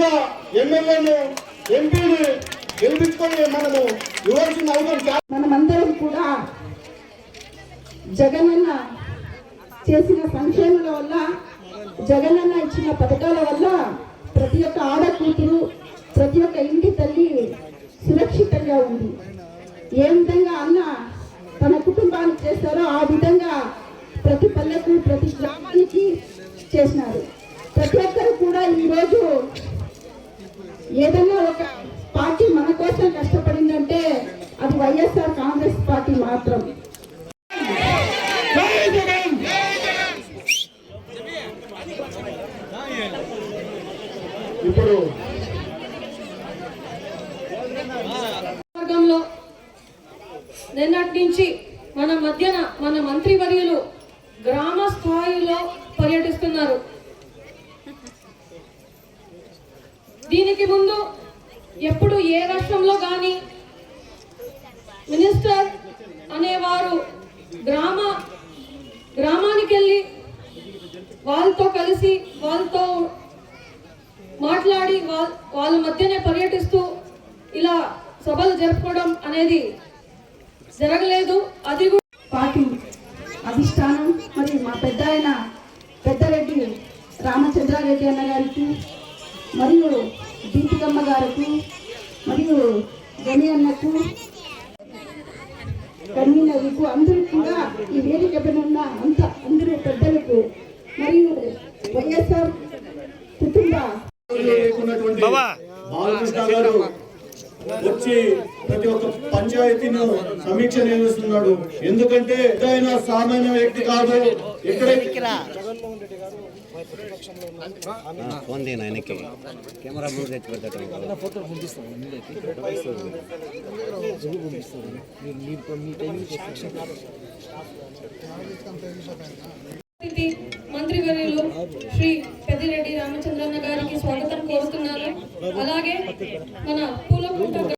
పూర్తిగా ఎమ్మెల్యేను ఎంపీని గెలిపించుకొని మనము ఇవ్వాల్సిన అవసరం మనమందరం కూడా జగనన్న చేసిన సంక్షేమాల వల్ల జగనన్న ఇచ్చిన పథకాల వల్ల ప్రతి ఒక్క ఆడకూతురు ప్రతి ఒక్క ఇంటి తల్లి సురక్షితంగా ఉంది. ఏ విధంగా అన్న తన కుటుంబానికి చేస్తారో ఆ విధంగా ప్రతి పల్లెకు ప్రతి గ్రామానికి చేసినారు ప్రతి ఒక్కరు కూడా ఈరోజు ఏదైనా ఒక పార్టీ మన కోసం కష్టపడిందంటే అది వైఎస్ఆర్ కాంగ్రెస్ పార్టీ మాత్రం. ఇప్పుడు నిన్నటి నుంచి మన మధ్యన మన మంత్రివర్యులు గ్రామ స్థాయిలో పర్యటిస్తున్నారు. దీనికి ముందు ఎప్పుడు ఏ రాష్ట్రంలో కానీ మినిస్టర్ అనేవారు గ్రామ గ్రామానికి వెళ్ళి వాళ్ళతో కలిసి వాళ్ళతో మాట్లాడి వాళ్ళ వాళ్ళ మధ్యనే పర్యటిస్తూ ఇలా సభలు జరుపుకోవడం అనేది జరగలేదు. అది కూడా పార్టీ అధిష్టానం మరి మా పెద్ద ఆయన పెద్దరెడ్డి రామచంద్రారెడ్డి అన్న గారికి మరియు దీపికమ్మ గారికి మరియు గని అన్నకు కన్వీనర్లకు అందరూ కూడా ఈ వేదిక పైన ఉన్న అంత అందరూ పెద్దలకు మరియు వైఎస్ఆర్ కుటుంబ. బాలకృష్ణ గారు వచ్చి ప్రతి ఒక్క పంచాయతీను సమీక్ష నిర్వహిస్తున్నాడు. ఎందుకంటే ఆయన సామాన్య వ్యక్తి కాదు. ఎక్కడ ఫోన్ దిగిన కెమెరా మంత్రివర్యులు శ్రీ పెద్దిరెడ్డి రామచంద్రన్న గారికి స్వాగతం కోరుతున్నారు అలాగే మన పూలకుంట